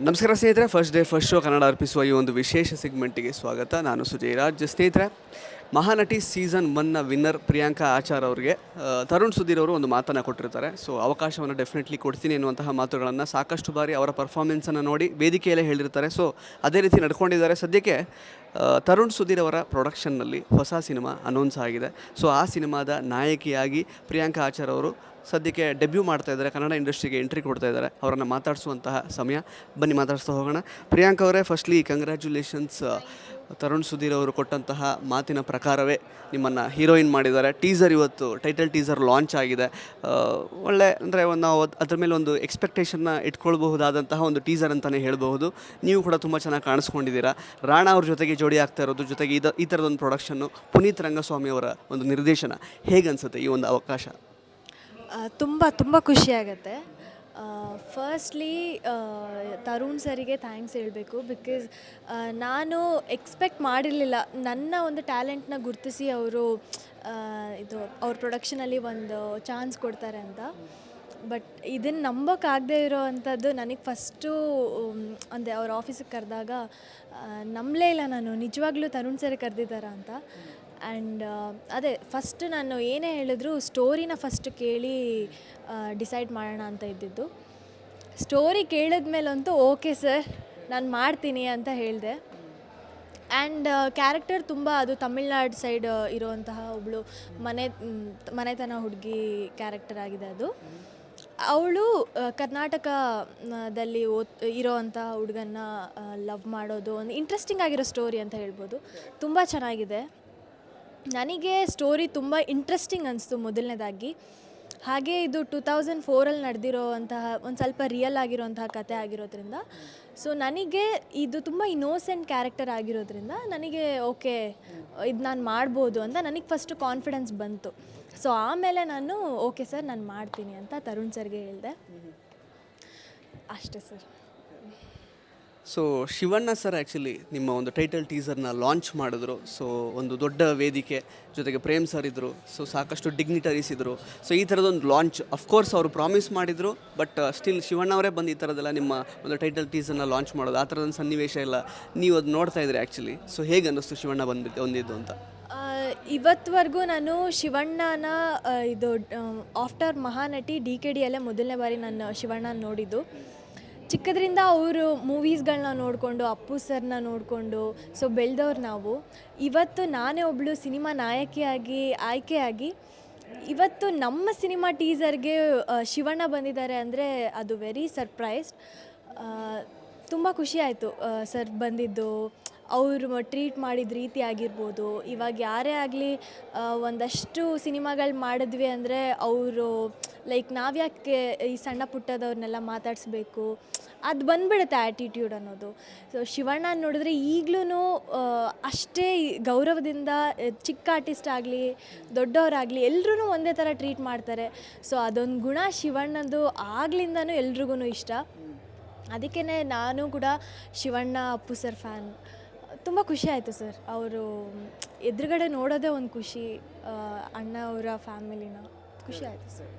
ನಮಸ್ಕಾರ ಸ್ನೇಹಿತರೆ first day first show Kannada ಅರ್ಪಿಸುವ ಈ ಒಂದು ವಿಶೇಷ ಸೆಗ್ಮೆಂಟಿಗೆ ಸ್ವಾಗತ. ನಾನು ಸುಜಯ್ ರಾಜ್. ಸ್ನೇಹಿತರೆ ಮಹಾನಟಿ ಸೀಸನ್ ಒನ್ನ ವಿನ್ನರ್ ಪ್ರಿಯಾಂಕಾ ಆಚಾರ್ ಅವರಿಗೆ ತರುಣ್ ಸುಧೀರ್ ಅವರು ಒಂದು ಮಾತನ್ನು ಕೊಟ್ಟಿರ್ತಾರೆ. ಸೊ ಅವಕಾಶವನ್ನು ಡೆಫಿನೆಟ್ಲಿ ಕೊಡ್ತೀನಿ ಎನ್ನುವಂತಹ ಮಾತುಗಳನ್ನು ಸಾಕಷ್ಟು ಬಾರಿ ಅವರ ಪರ್ಫಾರ್ಮೆನ್ಸನ್ನು ನೋಡಿ ವೇದಿಕೆಯಲ್ಲೇ ಹೇಳಿರ್ತಾರೆ. ಸೊ ಅದೇ ರೀತಿ ನಡ್ಕೊಂಡಿದ್ದಾರೆ. ಸದ್ಯಕ್ಕೆ ತರುಣ್ ಸುಧೀರ್ ಅವರ ಪ್ರೊಡಕ್ಷನ್ನಲ್ಲಿ ಹೊಸ ಸಿನಿಮಾ ಅನೌನ್ಸ್ ಆಗಿದೆ. ಸೊ ಆ ಸಿನಿಮಾದ ನಾಯಕಿಯಾಗಿ ಪ್ರಿಯಾಂಕಾ ಆಚಾರ್ ಅವರು ಸದ್ಯಕ್ಕೆ ಡೆಬ್ಯೂ ಮಾಡ್ತಾ ಇದ್ದಾರೆ. ಕನ್ನಡ ಇಂಡಸ್ಟ್ರಿಗೆ ಎಂಟ್ರಿ ಕೊಡ್ತಾ ಇದ್ದಾರೆ. ಅವರನ್ನು ಮಾತಾಡಿಸುವಂತಹ ಸಮಯ. ಬನ್ನಿ ಮಾತಾಡಿಸ್ತಾ ಹೋಗೋಣ. ಪ್ರಿಯಾಂಕಾ ಅವರೇ ಫಸ್ಟ್ಲಿ ಕಂಗ್ರ್ಯಾಚುಲೇಷನ್ಸ್ ತರುಣ್ ಸುಧೀರ್ ಅವರು ಕೊಟ್ಟಂತಹ ಮಾತಿನ ಪ್ರಕಾರವೇ ನಿಮ್ಮನ್ನು ಹೀರೋಯಿನ್ ಮಾಡಿದ್ದಾರೆ. ಟೀಸರ್ ಇವತ್ತು ಟೈಟಲ್ ಟೀಸರ್ ಲಾಂಚ್ ಆಗಿದೆ. ಒಳ್ಳೆ, ಅಂದರೆ ಒಂದು ನಾವು ಅದ್- ಅದ್ರ ಮೇಲೆ ಒಂದು ಎಕ್ಸ್ಪೆಕ್ಟೇಷನ್ನ ಇಟ್ಕೊಳ್ಬಹುದಾದಂತಹ ಒಂದು ಟೀಸರ್ ಅಂತಲೇ ಹೇಳಬಹುದು. ನೀವು ಕೂಡ ತುಂಬ ಚೆನ್ನಾಗಿ ಕಾಣಿಸ್ಕೊಂಡಿದ್ದೀರಾ. ರಾಣಾ ಅವ್ರ ಜೊತೆಗೆ ಜೋಡಿ ಆಗ್ತಾ ಇರೋದು, ಜೊತೆಗೆ ಇದು ಈ ಥರದೊಂದು ಪ್ರೊಡಕ್ಷನ್ನು ಪುನೀತ್ ರಂಗಸ್ವಾಮಿ ಅವರ ಒಂದು ನಿರ್ದೇಶನ. ಹೇಗೆ ಅನ್ಸುತ್ತೆ ಈ ಒಂದು ಅವಕಾಶ? ತುಂಬ ತುಂಬ ಖುಷಿಯಾಗತ್ತೆ ಫಸ್ಟ್ಲಿ ತರುಣ್ ಸರಿಗೆ ಥ್ಯಾಂಕ್ಸ್ ಹೇಳಬೇಕು ಬಿಕಾಸ್ ನಾನು ಎಕ್ಸ್ಪೆಕ್ಟ್ ಮಾಡಿರಲಿಲ್ಲ. ನನ್ನ ಒಂದು ಟ್ಯಾಲೆಂಟ್ನ ಗುರುತಿಸಿ ಅವರು ಇದು ಅವ್ರ ಪ್ರೊಡಕ್ಷನಲ್ಲಿ ಒಂದು ಚಾನ್ಸ್ ಕೊಡ್ತಾರೆ ಅಂತ. ಬಟ್ ಇದನ್ನು ನಂಬೋಕ್ಕಾಗದೆ ಇರೋ ಅಂಥದ್ದು ನನಗೆ ಫಸ್ಟು ಅಂದರೆ ಅವ್ರ ಆಫೀಸಿಗೆ ಕರೆದಾಗ ನಂಬಲೇ ಇಲ್ಲ ನಾನು. ನಿಜವಾಗ್ಲೂ ತರುಣ್ ಸರ್ ಕರೆದಿದ್ದಾರೆ ಅಂತ. ಆ್ಯಂಡ್ ಅದೇ ಫಸ್ಟ್ ನಾನು ಏನೇ ಹೇಳಿದ್ರು ಸ್ಟೋರಿನ ಫಸ್ಟ್ ಕೇಳಿ ಡಿಸೈಡ್ ಮಾಡೋಣ ಅಂತ ಇದ್ದಿದ್ದು. ಸ್ಟೋರಿ ಕೇಳಿದ್ಮೇಲಂತೂ ಓಕೆ ಸರ್, ನಾನು ಮಾಡ್ತೀನಿ ಅಂತ ಹೇಳಿದೆ. ಆ್ಯಂಡ್ ಕ್ಯಾರೆಕ್ಟರ್ ತುಂಬ ಅದು ತಮಿಳ್ನಾಡು ಸೈಡ್ ಇರುವಂತಹ ಒಬ್ಬಳು ಮನೆ ಮನೆತನ ಹುಡುಗಿ ಕ್ಯಾರೆಕ್ಟರ್ ಆಗಿದೆ ಅದು. ಅವಳು ಕರ್ನಾಟಕದಲ್ಲಿ ಓದ್ ಇರೋವಂಥ ಹುಡುಗನ್ನ ಲವ್ ಮಾಡೋದು, ಒಂದು ಇಂಟ್ರೆಸ್ಟಿಂಗ್ ಆಗಿರೋ ಸ್ಟೋರಿ ಅಂತ ಹೇಳ್ಬೋದು. ತುಂಬ ಚೆನ್ನಾಗಿದೆ. ನನಗೆ ಸ್ಟೋರಿ ತುಂಬ ಇಂಟ್ರೆಸ್ಟಿಂಗ್ ಅನಿಸ್ತು ಮೊದಲನೇದಾಗಿ. ಹಾಗೆ ಇದು ಟೂ ತೌಸಂಡ್ ಫೋರಲ್ಲಿ ನಡೆದಿರೋವಂತಹ ಒಂದು ಸ್ವಲ್ಪ ರಿಯಲ್ ಆಗಿರೋಂತಹ ಕತೆ ಆಗಿರೋದ್ರಿಂದ. ಸೊ ನನಗೆ ಇದು ತುಂಬ ಇನ್ನೋಸೆಂಟ್ ಕ್ಯಾರೆಕ್ಟರ್ ಆಗಿರೋದ್ರಿಂದ ನನಗೆ ಓಕೆ ಇದು ನಾನು ಮಾಡ್ಬೋದು ಅಂತ ನನಗೆ ಫಸ್ಟು ಕಾನ್ಫಿಡೆನ್ಸ್ ಬಂತು. ಸೊ ಆಮೇಲೆ ನಾನು ಓಕೆ ಸರ್ ನಾನು ಮಾಡ್ತೀನಿ ಅಂತ ತರುಣ್ ಸರ್ಗೆ ಹೇಳಿದೆ. ಅಷ್ಟೇ sir so Shivanna sir actually ನಿಮ್ಮ ಒಂದು ಟೈಟಲ್ ಟೀಸರ್ನ ಲಾಂಚ್ ಮಾಡಿದ್ರು. ಸೊ ಒಂದು ದೊಡ್ಡ ವೇದಿಕೆ ಜೊತೆಗೆ ಪ್ರೇಮ್ ಸರ್ ಇದ್ದರು ಸೊ ಸಾಕಷ್ಟು ಡಿಗ್ನಿಟರೀಸ್ ಇದ್ದರು ಸೊ ಈ ಥರದೊಂದು ಲಾಂಚ್ ಅಫ್ಕೋರ್ಸ್ ಅವರು ಪ್ರಾಮಿಸ್ ಮಾಡಿದರು ಬಟ್ ಸ್ಟಿಲ್ ಶಿವಣ್ಣ ಅವರೇ ಬಂದು ಈ ಥರದ್ದೆಲ್ಲ ನಿಮ್ಮ ಒಂದು ಟೈಟಲ್ ಟೀಸರ್ನ ಲಾಂಚ್ ಮಾಡೋದು, ಆ ಥರದೊಂದು ಸನ್ನಿವೇಶ ಇಲ್ಲ. ನೀವು ಅದು ನೋಡ್ತಾ ಇದ್ರಿ ಆ್ಯಕ್ಚುಲಿ ಸೊ ಹೇಗೆ ಅನ್ನಿಸ್ತು ಶಿವಣ್ಣ ಬಂದ್ಬಿಟ್ಟು ಒಂದಿದ್ದು ಅಂತ? ಇವತ್ತುವರೆಗೂ ನಾನು ಶಿವಣ್ಣನ ಇದು ಆಫ್ಟರ್ ಮಹಾನಟಿ ಡಿ ಕೆ ಡಿಯಲ್ಲೇ ಮೊದಲನೇ ಬಾರಿ ನಾನು ಶಿವಣ್ಣ ನೋಡಿದ್ದು. ಚಿಕ್ಕದ್ರಿಂದ ಅವರು ಮೂವೀಸ್ಗಳನ್ನ ನೋಡಿಕೊಂಡು, ಅಪ್ಪು ಸರ್ನ ನೋಡಿಕೊಂಡು, ಸೊ ಬೆಳೆದವ್ರು ನಾವು. ಇವತ್ತು ನಾನೇ ಒಬ್ಬಳು ಸಿನಿಮಾ ನಾಯಕಿಯಾಗಿ, ಆಯ್ಕೆಯಾಗಿ. ಇವತ್ತು ನಮ್ಮ ಸಿನಿಮಾ ಟೀಸರ್ಗೆ ಶಿವಣ್ಣ ಬಂದಿದ್ದಾರೆ ಅಂದರೆ ಅದು ವೆರಿ ಸರ್ಪ್ರೈಸ್ಡ್ ತುಂಬ ಖುಷಿ ಆಯಿತು ಸರ್ ಬಂದಿದ್ದು. ಅವರು ಟ್ರೀಟ್ ಮಾಡಿದ ರೀತಿ ಆಗಿರ್ಬೋದು. ಇವಾಗ ಯಾರೇ ಆಗಲಿ ಒಂದಷ್ಟು ಸಿನಿಮಾಗಳು ಮಾಡಿದ್ವಿ ಅಂದರೆ ಅವರು ಲೈಕ್ ನಾವ್ಯಾಕೆ ಈ ಸಣ್ಣ ಪುಟ್ಟದವ್ರನ್ನೆಲ್ಲ ಮಾತಾಡಿಸ್ಬೇಕು? ಅದು ಬಂದ್ಬಿಡುತ್ತೆ ಆ್ಯಟಿಟ್ಯೂಡ್ ಅನ್ನೋದು. ಸೊ ಶಿವಣ್ಣ ನೋಡಿದ್ರೆ ಈಗಲೂ ಅಷ್ಟೇ ಗೌರವದಿಂದ ಚಿಕ್ಕ ಆರ್ಟಿಸ್ಟ್ ಆಗಲಿ ದೊಡ್ಡವರಾಗಲಿ ಎಲ್ಲರೂ ಒಂದೇ ಥರ ಟ್ರೀಟ್ ಮಾಡ್ತಾರೆ. ಸೊ ಅದೊಂದು ಗುಣ ಶಿವಣ್ಣಂದು ಆಗ್ಲಿಂದನೂ ಎಲ್ರಿಗೂ ಇಷ್ಟ. ಅದಕ್ಕೇ ನಾನು ಕೂಡ ಶಿವಣ್ಣ, ಅಪ್ಪು ಸರ್ ಫ್ಯಾನ್ ತುಂಬ ಖುಷಿ ಆಯಿತು ಸರ್. ಅವರು ಎದುರುಗಡೆ ನೋಡೋದೇ ಒಂದು ಖುಷಿ ಅಣ್ಣ ಅವರ ಫ್ಯಾಮಿಲಿನ. ಖುಷಿ ಆಯಿತು ಸರ್.